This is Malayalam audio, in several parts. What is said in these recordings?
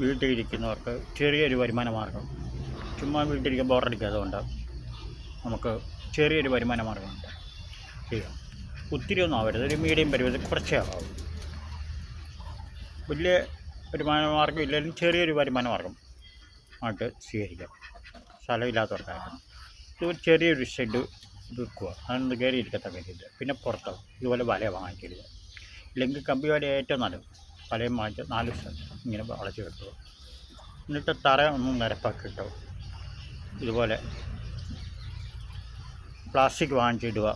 വീട്ടിലിരിക്കുന്നവർക്ക് ചെറിയൊരു വരുമാന മാർഗം ചുമ്മാ വീട്ടിലിരിക്കാൻ ബോറടിക്കാതെ നമുക്ക് ചെറിയൊരു വരുമാന മാർഗമുണ്ട് ചെയ്യാം. ഒത്തിരി ഒന്നും ആവരുത്. ഒരു മീഡിയം പരിമിതി കുറച്ചേ ആവാവും. വലിയ വരുമാന മാർഗം ഇല്ലെങ്കിലും ചെറിയൊരു വരുമാന മാർഗം ആയിട്ട് സ്വീകരിക്കാം. സ്ഥലമില്ലാത്തവർക്കായിരുന്നു ഇത് ചെറിയൊരു ഷെഡ് വെക്കുക അതൊന്ന് കയറിയിരിക്കത്തക്ക രീതിയിൽ പിന്നെ പുറത്തോ ഇതുപോലെ വല വാങ്ങിക്കരുത്. ഇല്ലെങ്കിൽ കമ്പി വല ഏറ്റവും നല്ലത്. വലയും വാങ്ങിച്ച് നാല് ഇങ്ങനെ വളച്ച് കെട്ടുക എന്നിട്ട് തറ ഒന്ന് നിരപ്പാക്കി ഇട്ടോ. ഇതുപോലെ പ്ലാസ്റ്റിക് വാങ്ങിച്ചിടുക.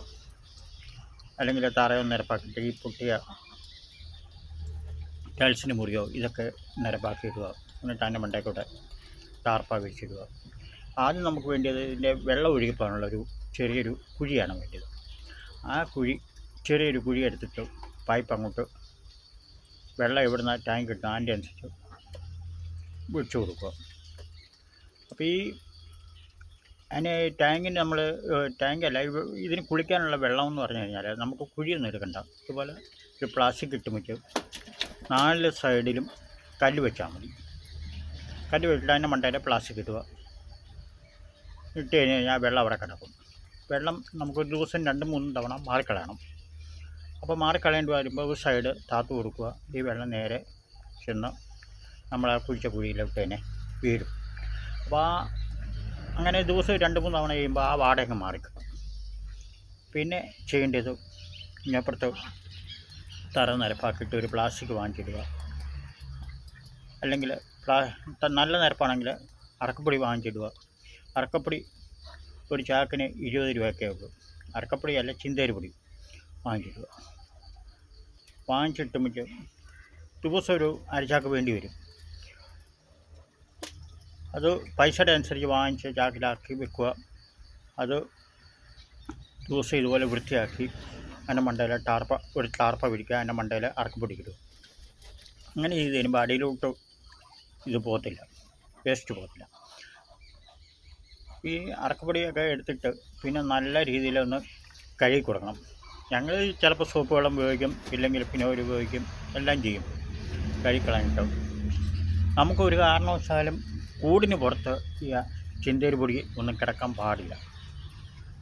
അല്ലെങ്കിൽ തറയൊന്ന് നിരപ്പാക്കിയിട്ട് ഈ പൊട്ടിയ ടൈൽസിന് മുറിയോ ഇതൊക്കെ നിരപ്പാക്കി ഇടുക എന്നിട്ട് അതിന്റെ മണ്ടേക്കൂടെ ടാർപ്പ വിരിച്ചിടുക. ആദ്യം നമുക്ക് വേണ്ടിയത് ഇതിന്റെ വെള്ളം ഒഴുകിപ്പോകാനുള്ള ഒരു ചെറിയൊരു കുഴിയാണ് വേണ്ടത് ആ കുഴി ചെറിയൊരു കുഴി എടുത്തിട്ട് പൈപ്പ് അങ്ങോട്ട് വെള്ളം ഇവിടുന്ന് ടാങ്ക് കിട്ടുന്ന അതിന്റെ അനുസരിച്ച് വിളിച്ചു കൊടുക്കുക. അപ്പോൾ ഈ അതിന് ടാങ്കിന് നമ്മൾ ടാങ്കല്ല ഇതിന് കുളിക്കാനുള്ള വെള്ളം എന്ന് പറഞ്ഞു കഴിഞ്ഞാൽ നമുക്ക് കുഴിയൊന്നും എടുക്കണ്ട. ഇതുപോലെ ഒരു പ്ലാസ്റ്റിക് ഇട്ട് വെച്ച് നാല് സൈഡിലും കല്ല് വെച്ചാൽ മതി. കല്ല് വെച്ചിട്ട് അതിന്റെ മണ്ടയിൽ പ്ലാസ്റ്റിക് ഇടുക. ഇട്ട് കഴിഞ്ഞ് കഴിഞ്ഞാൽ വെള്ളം അവിടെ കിടക്കും. വെള്ളം നമുക്ക് ഒരു ദിവസം രണ്ട് മൂന്ന് തവണ മാറിക്കളയണം. അപ്പോൾ മാറിക്കളയേണ്ടി വരുമ്പോൾ ഒരു സൈഡ് താത്തു കൊടുക്കുക. ഈ വെള്ളം നേരെ ചെന്ന് നമ്മൾ ആ കുഴിച്ച കുഴിയിലോട്ട് തന്നെ വീഴും. അപ്പോൾ ആ അങ്ങനെ ദിവസം രണ്ട് മൂന്ന് തവണ ചെയ്യുമ്പോൾ ആ വാടക മാറിക്കിട്ടും പിന്നെ ചെയ്യേണ്ടത് ഇങ്ങപ്പുറത്ത് തറ നിരപ്പാക്കിയിട്ട് ഒരു പ്ലാസ്റ്റിക് വാങ്ങിച്ചിടുക അല്ലെങ്കിൽ പ്ലാ നല്ല നിരപ്പാണെങ്കിൽ അറക്കപ്പൊടി വാങ്ങിച്ചിടുക അറക്കപ്പൊടി ഒരു ചാക്കിന് ഇരുപത് രൂപയൊക്കെ ഉള്ളൂ അറക്കപ്പൊടി അല്ല ചിന്തേരി പൊടി. വാങ്ങിച്ചിടുക മിക്ക ദിവസം ഒരു അരച്ചാക്ക് വേണ്ടി വരും. അത് പൈസയുടെ അനുസരിച്ച് വാങ്ങിച്ച് ചാക്കിലാക്കി വെക്കുക. അത് ദിവസം ഇതുപോലെ വൃത്തിയാക്കി അതിന്റെ മണ്ടയിൽ ടാർപ്പ ഒരു ടാർപ്പ പിടിക്കുക അതിന്റെ മണ്ടയിൽ അറക്കി പിടിക്കരുത് അങ്ങനെ ചെയ്ത് കഴിയുമ്പോൾ അടിയിലോട്ട് ഇത് പോകത്തില്ല. വേസ്റ്റ് പോകത്തില്ല. ഈ അറക്കുപൊടിയൊക്കെ എടുത്തിട്ട് പിന്നെ നല്ല രീതിയിലൊന്ന് കഴുകി കൊടുക്കണം. ഞങ്ങൾ ചിലപ്പോൾ സോപ്പ് വെള്ളം ഉപയോഗിക്കും ഇല്ലെങ്കിൽ ഫിനോയിൽ ഉപയോഗിക്കും എല്ലാം ചെയ്യും. കഴിക്കളഞ്ഞിട്ട്. നമുക്ക് ഒരു കാരണവശാലും കൂടിന് പുറത്ത് ഈ ചിന്തയിൽ പൊടി ഒന്നും കിടക്കാൻ പാടില്ല.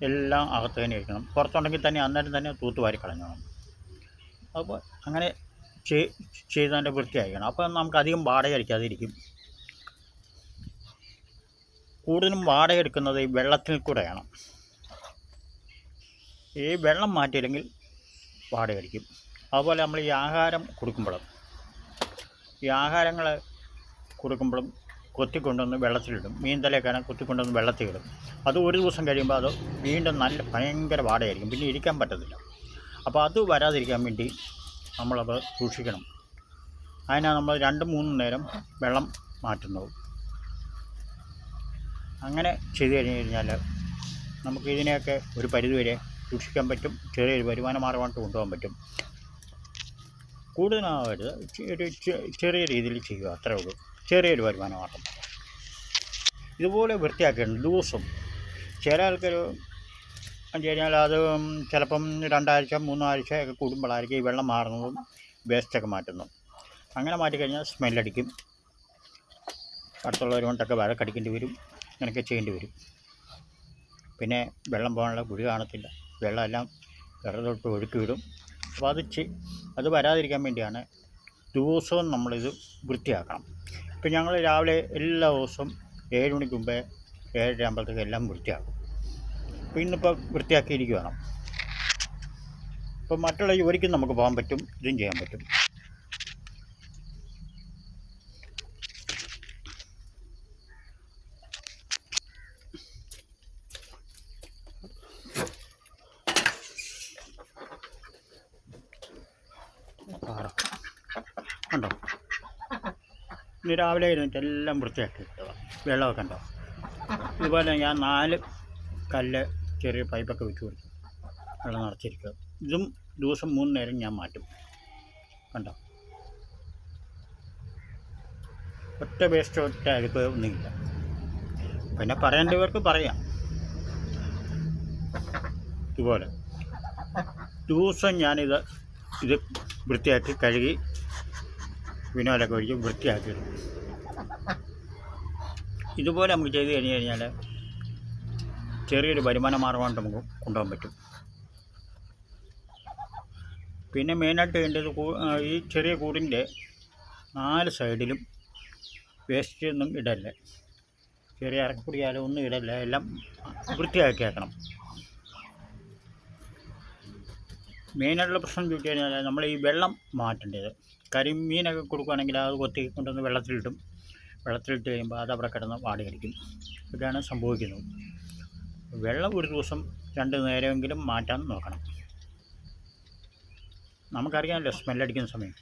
എല്ലാം അകത്ത് തന്നെ ഇരിക്കണം. പുറത്തുണ്ടെങ്കിൽ തന്നെ അന്നേരം തന്നെ തൂത്തുവാരി കളഞ്ഞോണം അപ്പോൾ അങ്ങനെ ചെയ്- ചെയ്തതിന്റെ വൃത്തിയായിരിക്കണം. അപ്പോൾ നമുക്ക് അധികം വാടക അടിക്കാതിരിക്കും. കൂടുതലും വാടക എടുക്കുന്നത് ഈ വെള്ളത്തിൽ കൂടെയാണ്. ഈ വെള്ളം മാറ്റിയില്ലെങ്കിൽ വാടക കടിക്കും അതുപോലെ നമ്മൾ ഈ ആഹാരം കൊടുക്കുമ്പോഴും ഈ ആഹാരങ്ങൾ കൊടുക്കുമ്പോഴും കൊത്തിക്കൊണ്ടുവന്ന് വെള്ളത്തിലിടും. മീൻ തലയൊക്കെയാണ് കൊത്തിക്കൊണ്ടുവന്ന് വെള്ളത്തിലിടും. അത് ഒരു ദിവസം കഴിയുമ്പോൾ അത് വീണ്ടും നല്ല ഭയങ്കര വാടയായിരിക്കും പിന്നെ ഇരിക്കാൻ പറ്റത്തില്ല. അപ്പോൾ അത് വരാതിരിക്കാൻ വേണ്ടി നമ്മളത് സൂക്ഷിക്കണം. അതിനാണ് നമ്മൾ രണ്ട് മൂന്ന് നേരം വെള്ളം മാറ്റുന്നത്. അങ്ങനെ ചെയ്തു കഴിഞ്ഞ് കഴിഞ്ഞാൽ നമുക്ക് ഇതിനെയൊക്കെ ഒരു പരിധിവരെ സൂക്ഷിക്കാൻ പറ്റും ചെറിയൊരു വരുമാന മാർഗമായിട്ട് കൊണ്ടുപോകാൻ പറ്റും. കൂടുതലാവരുത് ഒരു ചെറിയ രീതിയിൽ ചെയ്യുക അത്രേ ഉള്ളൂ. ചെറിയൊരു വരുമാന മാർഗം. ഇതുപോലെ വൃത്തിയാക്കിയിട്ടുണ്ട് ദിവസം ചില ആൾക്കാർ എന്ന് കഴിഞ്ഞാൽ അത് ചിലപ്പം രണ്ടാഴ്ച മൂന്നാഴ്ച ഒക്കെ കൂടുമ്പോഴായിരിക്കും ഈ വെള്ളം മാറുന്നതും വേസ്റ്റൊക്കെ മാറ്റുന്നു അങ്ങനെ മാറ്റിക്കഴിഞ്ഞാൽ സ്മെല്ലടിക്കും അടുത്തുള്ളവർ കൊണ്ടൊക്കെ വഴക്കടിക്കേണ്ടി വരും അങ്ങനെയൊക്കെ ചെയ്യേണ്ടി വരും. പിന്നെ വെള്ളം പോകാനുള്ള കുഴി കാണത്തില്ല. വെള്ളം എല്ലാം വെറുതൊട്ട് ഒഴുക്കി വിടും അപ്പോൾ അത് ചെ അത് വരാതിരിക്കാൻ വേണ്ടിയാണ് ദിവസവും നമ്മളിത് വൃത്തിയാക്കണം. ഇപ്പം ഞങ്ങൾ രാവിലെ എല്ലാ ദിവസവും ഏഴ് മണിക്ക് മുമ്പേ ഏഴര ആകുമ്പോഴത്തേക്ക് എല്ലാം വൃത്തിയാക്കും. അപ്പോൾ ഇന്നിപ്പോൾ വൃത്തിയാക്കിയിരിക്കുകയാണ് ഇപ്പം മറ്റുള്ള ജോലിക്കും നമുക്ക് പോകാൻ പറ്റും ഇതും ചെയ്യാൻ പറ്റും പാറ കണ്ടോ ഇന്ന് രാവിലെ എഴുന്നേറ്റ് എല്ലാം വൃത്തിയാക്കി വെള്ളമൊക്കെ ഉണ്ടാവും ഇതുപോലെ ഞാൻ നാല് കല്ല് ചെറിയ പൈപ്പൊക്കെ വെച്ച് കൊടുത്തു. വെള്ളം നിറച്ചിരിക്കുക. ഇതും ദിവസം മൂന്ന് നേരം ഞാൻ മാറ്റും. കണ്ടോ? ഒറ്റ വേസ്റ്റ് ഒറ്റ അഴുക്ക് ഒന്നുമില്ല. പിന്നെ പറയേണ്ടവർക്ക് പറയാം. ഇതുപോലെ. ദിവസം ഞാനിത് ഇത് വൃത്തിയാക്കി കഴുകി വിനോദമൊക്കെ ഒഴിച്ച് വൃത്തിയാക്കി ഇതുപോലെ നമുക്ക് ചെയ്ത് കഴിഞ്ഞ് കഴിഞ്ഞാൽ ചെറിയൊരു വരുമാന മാർഗമായിട്ട് നമുക്ക് കൊണ്ടുപോകാൻ പറ്റും. പിന്നെ മെയിനായിട്ട് കൂ- ഈ ചെറിയ കൂടിന്റെ നാല് സൈഡിലും വേസ്റ്റ് ഒന്നും ഇടല്ലേ? ചെറിയ അരക്കുടിയാലും ഒന്നും ഇടല്ല? എല്ലാം വൃത്തിയാക്കി ആക്കണം മെയിനായിട്ടുള്ള പ്രശ്നം ചോദിച്ചു കഴിഞ്ഞാൽ നമ്മൾ ഈ വെള്ളം മാറ്റേണ്ടത്. കരിമീനൊക്കെ കൊടുക്കുകയാണെങ്കിൽ അത് കൊത്തി കൊണ്ടുവന്ന് വെള്ളത്തിലിട്ടും വെള്ളത്തിലിട്ട് കഴിയുമ്പോൾ അത് അവിടെ കിടന്ന് വാടി കളിക്കും ഇതാണ് സംഭവിക്കുന്നത്. വെള്ളം ഒരു ദിവസം രണ്ട് നേരമെങ്കിലും മാറ്റാൻ നോക്കണം. നമുക്കറിയാമല്ലോ സ്മെല്ലടിക്കുന്ന സമയം.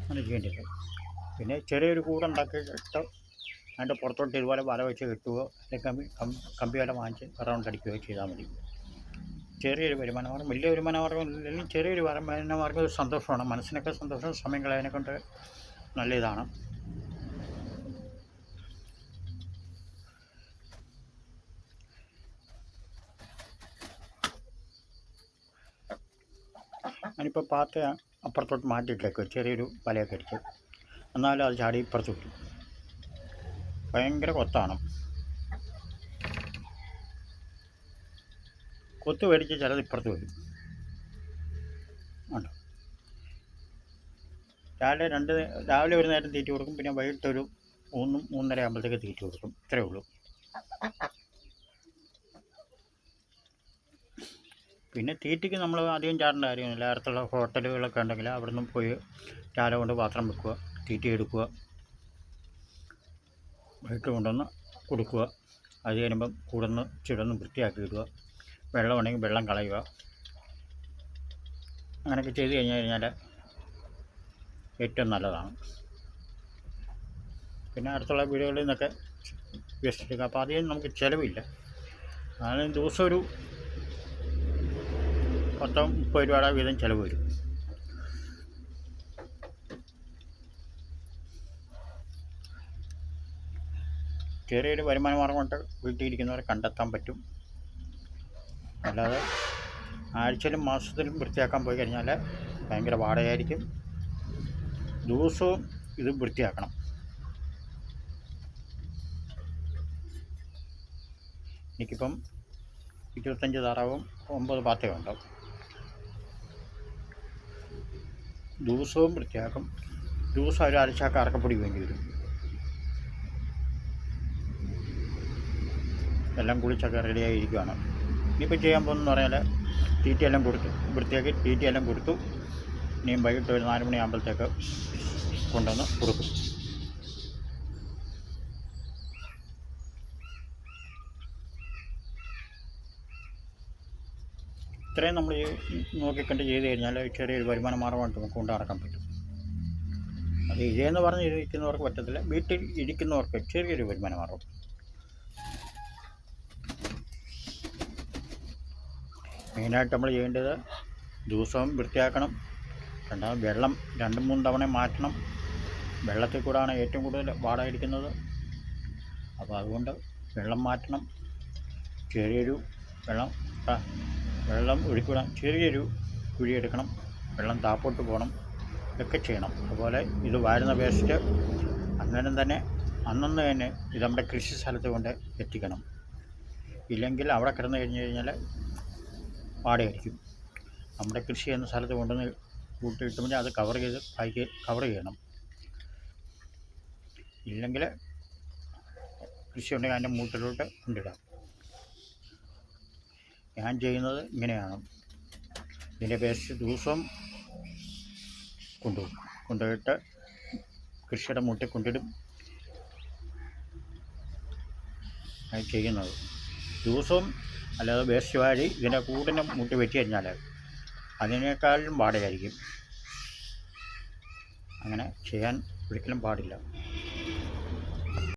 അങ്ങനെ ചെയ്യേണ്ടത്. പിന്നെ ചെറിയൊരു കൂടുണ്ടാക്കിയിട്ട് അതിന്റെ പുറത്തോട്ട് ഇതുപോലെ വല വെച്ച് കെട്ടുകയോ അല്ലെങ്കിൽ കമ്പി കമ്പി വല വാങ്ങിച്ച് റൗണ്ട് അടിക്കുകയോ ചെയ്താൽ മതി. ചെറിയൊരു വരുമാന മാർഗം വലിയ വരുമാന മാർഗം ഇല്ലെങ്കിൽ ചെറിയൊരു വരുമാന മാർഗം ഒരു സന്തോഷമാണ്. മനസ്സിനൊക്കെ സന്തോഷം സമയം കളയാനെ കൊണ്ട് നല്ല ഇതാണ് ഞാനിപ്പോൾ പാത്ത അപ്പുറത്തോട്ട് മാറ്റിയിട്ടേക്ക് ചെറിയൊരു വലയൊക്കെ അടിച്ചു എന്നാലും അത് ചാടി ഇപ്പുറത്ത് വരും ഭയങ്കര കൊത്താണ്. കൊത്ത് മേടിച്ച് ചിലത് ഇപ്പുറത്ത് വരും. ഉണ്ടോ രാവിലെ രണ്ട് രാവിലെ ഒരു നേരം തീറ്റ കൊടുക്കും പിന്നെ വൈകിട്ട് ഒരു മൂന്നും മൂന്നര ആകുമ്പോഴത്തേക്ക് തീറ്റ കൊടുക്കും. ഇത്രയേ ഉള്ളൂ. പിന്നെ തീറ്റയ്ക്ക് നമ്മൾ അധികം ചാടേണ്ട കാര്യമൊന്നുമില്ല. അടുത്തുള്ള ഹോട്ടലുകളൊക്കെ ഉണ്ടെങ്കിൽ അവിടെ പോയി ചാല കൊണ്ട് പാത്രം വെക്കുക തീറ്റ എടുക്കുക. വൈകിട്ട് കൊണ്ടുവന്ന് കൊടുക്കുക. അത് കഴിയുമ്പം കൂടുന്ന് ചിടന്ന് വൃത്തിയാക്കി ഇടുക. വെള്ളം ഉണ്ടെങ്കിൽ വെള്ളം കളയുക. അങ്ങനെയൊക്കെ ചെയ്ത് കഴിഞ്ഞു കഴിഞ്ഞാൽ ഏറ്റവും നല്ലതാണ്. പിന്നെ അടുത്തുള്ള വീടുകളിൽ നിന്നൊക്കെ വേസ്റ്റ് എടുക്കുക അപ്പോൾ അധികം നമുക്ക് ചിലവില്ല. അതായത് ദിവസം ഒരു പത്തോ മുപ്പത് രൂപയുടെ വീതം ചിലവ് വരും. ചെറിയൊരു വരുമാന മാർഗം കൊണ്ട് വീട്ടിലിരിക്കുന്നവരെ കണ്ടെത്താൻ പറ്റും. അല്ലാതെ ആഴ്ചയിലും മാസത്തിലും വൃത്തിയാക്കാൻ പോയി കഴിഞ്ഞാൽ ഭയങ്കര വാടകയായിരിക്കും. ദിവസവും ഇത് വൃത്തിയാക്കണം. എനിക്കിപ്പം ഇരുപത്തഞ്ച് താറാവും ഒമ്പത് പാത്തയും ഉണ്ടാവും. ദിവസവും വൃത്തിയാക്കും. ദിവസം ഒരു അരച്ചാക്ക് അറക്കപ്പൊടി വേണ്ടി വരും. എല്ലാം കുളിച്ചൊക്കെ റെഡിയായിരിക്കുകയാണ് ഇനിയിപ്പോൾ ചെയ്യാൻ പോകുന്നതെന്ന് പറഞ്ഞാൽ തീറ്റയെല്ലാം കൊടുത്തു. വൃത്തിയാക്കി തീറ്റയെല്ലാം കൊടുത്തു. ഇനിയും വൈകിട്ട് ഒരു നാല് മണിയാകുമ്പോഴത്തേക്ക് കൊണ്ടുവന്ന് കൊടുക്കും. ഇത്രയും നമ്മൾ നോക്കിക്കണ്ട് ചെയ്ത് കഴിഞ്ഞാൽ ചെറിയൊരു വരുമാന മാർഗമായിട്ട് നമുക്ക് കൊണ്ടുനടക്കാൻ പറ്റും. അത് ഇതേന്ന് പറഞ്ഞ് ഇരിക്കുന്നവർക്ക് പറ്റത്തില്ല വീട്ടിൽ ഇരിക്കുന്നവർക്ക് ചെറിയൊരു വരുമാന മാർഗം. മെയിനായിട്ട് നമ്മൾ ചെയ്യേണ്ടത് ദിവസവും വൃത്തിയാക്കണം. രണ്ടാമത് വെള്ളം രണ്ട് മൂന്ന് തവണ മാറ്റണം. വെള്ളത്തിൽ കൂടാണ് ഏറ്റവും കൂടുതൽ വാടകയിരിക്കുന്നത് അപ്പോൾ അതുകൊണ്ട് വെള്ളം മാറ്റണം. ചെറിയൊരു വെള്ളം വെള്ളം ഒഴുക്കിവിടാൻ ചെറിയൊരു കുഴിയെടുക്കണം വെള്ളം താപ്പോട്ട് പോകണം. ഇതൊക്കെ ചെയ്യണം. അതുപോലെ ഇത് വാരുന്ന വേസ്റ്റ് അന്നേരം തന്നെ അന്നന്ന് തന്നെ ഇത് നമ്മുടെ കൃഷി സ്ഥലത്ത് കൊണ്ട് എത്തിക്കണം. ഇല്ലെങ്കിൽ അവിടെ കിടന്നു കഴിഞ്ഞ് കഴിഞ്ഞാൽ വാടകയായിരിക്കും നമ്മുടെ കൃഷി ചെയ്യുന്ന സ്ഥലത്ത് കൊണ്ടുവന്ന് കൂട്ടിയിട്ടുമ്പോൾ അത് കവർ ചെയ്ത് പായ്ക്ക് കവർ ചെയ്യണം. ഇല്ലെങ്കിൽ കൃഷി ഉണ്ടെങ്കിൽ അതിന്റെ മൂട്ടിലോട്ട് കൊണ്ടിടാം. ഞാൻ ചെയ്യുന്നത് ഇങ്ങനെയാണ്. ഇതിന്റെ പേസ്റ്റ് ദിവസവും കൊണ്ടുപോകും. കൊണ്ടുപോയിട്ട് കൃഷിയുടെ മൂട്ടിൽ കൊണ്ടിടും. ചെയ്യുന്നത്. ദിവസവും അല്ലാതെ വേസ്റ്റ് വാരി ഇതിന്റെ കൂടിനെ മുട്ടി വെച്ച് കഴിഞ്ഞാൽ അതിനേക്കാളും പാടായിരിക്കും അങ്ങനെ ചെയ്യാൻ ഒരിക്കലും പാടില്ല.